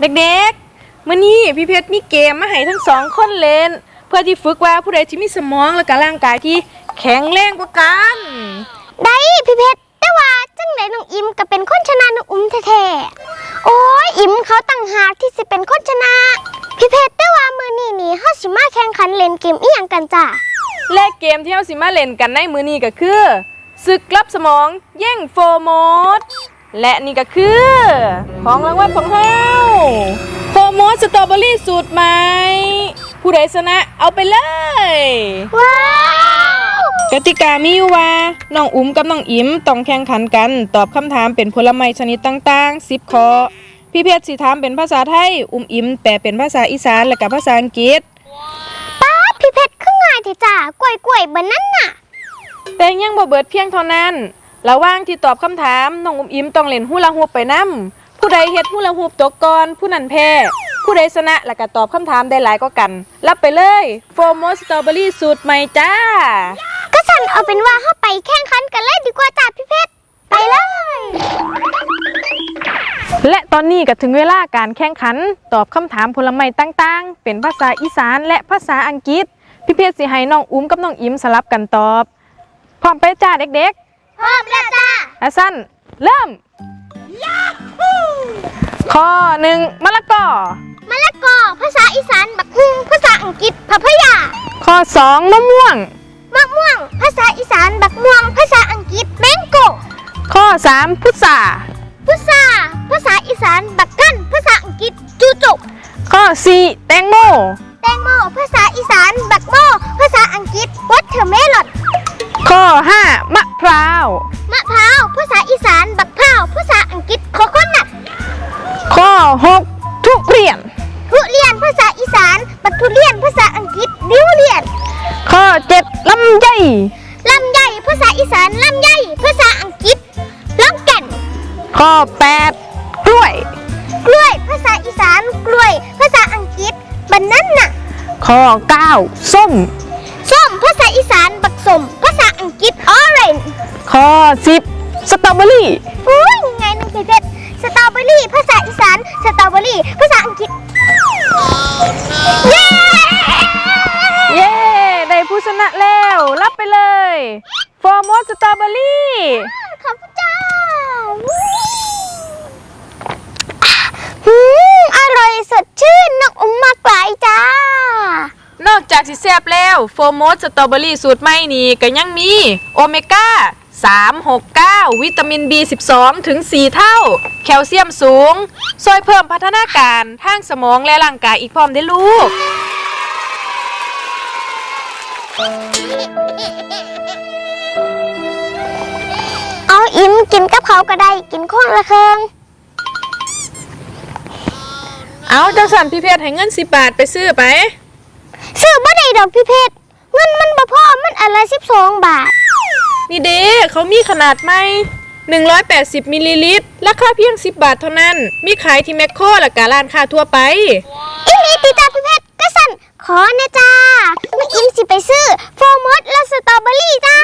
เด็กๆมื่อนี้พี่เพชรมีเกมมาให้ทั้งสองคนเล่น เพื่อที่ฝึกว่าผู้ใดที่มีสมองและก็ร่างกายที่แข็งแรงกว่ากัน ได้พี่เพชรแต่ว่าจังไดน้องอิมก็เป็นคนชนะน้องอุ้มแท้ๆโอ้ยอิมเขาตั้งหากที่สิเป็นคนชนะพี่เพชรแต่ว่ามือนี้นี่เฮาสิมาแข่งขันเล่นเกมอีหยังกันจ้ะและเกมที่เราสิมาเล่นกันในมือนี้ก็คือศึกลับสมองแย่งโฟร์โมด และนี่ก็คือ ของรางวัลของเราโฟร์โมดสตรอเบอรี่สูตรใหม่ผู้ใดชนะเอาไปเลย ว้าวกติกามีอยู่ว่าน้องอุ้มกับน้องอิมต้องแข่งขันกัน ตอบคำถามเป็นผลไม้ชนิดต่างๆ 10ข้อพี่เพชรสิถามเป็นภาษาไทย อุ้มอิมแปลเป็นภาษาอีสานและกับภาษาอังกฤษ ป้าดพี่เพชรคือง่ายแท้จ้ะกล้วยๆเบิ่นนั่นน่ะ แต่ยังบ่เบิดเพียงเท่านั้น ระหว่างที่ตอบคำถามน้องอุ้มอิมต้องเล่นฮูลาฮูปไปนํผู้ใดเฮ็ดฮูลาฮูปตกก่อนผู้นั้นแพ้ผู้ใดชนะแล้วก็ตอบคำถามได้หลายก็กัน รับไปเลยโฟมสตรอเบอรี่สูตรใหม่จ้า ก็สั่นเอาเป็นว่าเฮาไปแข่งขันกันเลยดีกว่าจ้ะพี่เพชรไปเลย และตอนนี้ก็ถึงเวลาการแข่งขัน ตอบคำถามผลไม้ต่างๆ เป็นภาษาอีสานและภาษาอังกฤษ พี่เพชรสิให้น้องอุ้มกับน้องอิมสลับกันตอบ พร้อมไปจ้าเด็ก พร้อมแล้วจ้ะๆอาสั้นเริ่มข้อหนึ่งมะละกอ มะละกอภาษาอีสานบักฮุงภาษาอังกฤษพะพะยาข้อสองมะม่วง มะม่วง ภาษาอีสานบักม่วง ภาษาอังกฤษแมงโกข้อสามพุทราพุทราภาษาอีสานบักกันภาษาอังกฤษจูจุกข้อสี่แตงโมแตงโมภาษาอีสานบักำไยลำไยภาษาอีสานลำไยภาษาอังกฤษลำแก่นข้อแปดกล้วย กล้วย ภาษาอีสานกล้วย ภาษาอังกฤษบานาน่ะข้อเก้าส้ม ส้ม ภาษาอีสานบักสม ภาษาอังกฤษออเรนจ์ข้อสิบสตรอเบอรี่อุ้ยยังไงนึงเพชรสตรอเบอรี่ ภาษาอีสานสตรอเบอรี่ ภาษาอังกฤษ ฟอร์มอสสตรอเบอรี่ขอบคุณจ้าอืมอร่อยสดชื่นนกอุ้มมากหลายจ้า นอกจากสิแซบแล้วโฟร์มอสสตรอเบอรี่สูตรใหม่นี่ก็ยังมีโอเมก้า 369 วิตามิน B12 ถึง 4 เท่า แคลเซียมสูงช่วยเพิ่มพัฒนาการทางสมองและร่างกายอีกพร้อมได้อลูกเกินกับเขาก็ได้กินคนละเครื่องเอาจังสันพี่เพชรให้เงิน10บาทไปซื้อไป ซื้อบ่ได้ดอกพี่เพชรเงินมันบ่พอมันอันละ12บาท นี่เด้เขามีขนาดไหม180มิลลิลิตรราคาเพียง 10 บาทเท่านั้น มีขายที่แมคโครและการ้านค้าทั่วไป อีหลีติจ้าพี่เพชรก็สั่นขอนะจ้าแม่อิมสิไปซื้อโฟร์มดและสตรอเบอรี่จ้า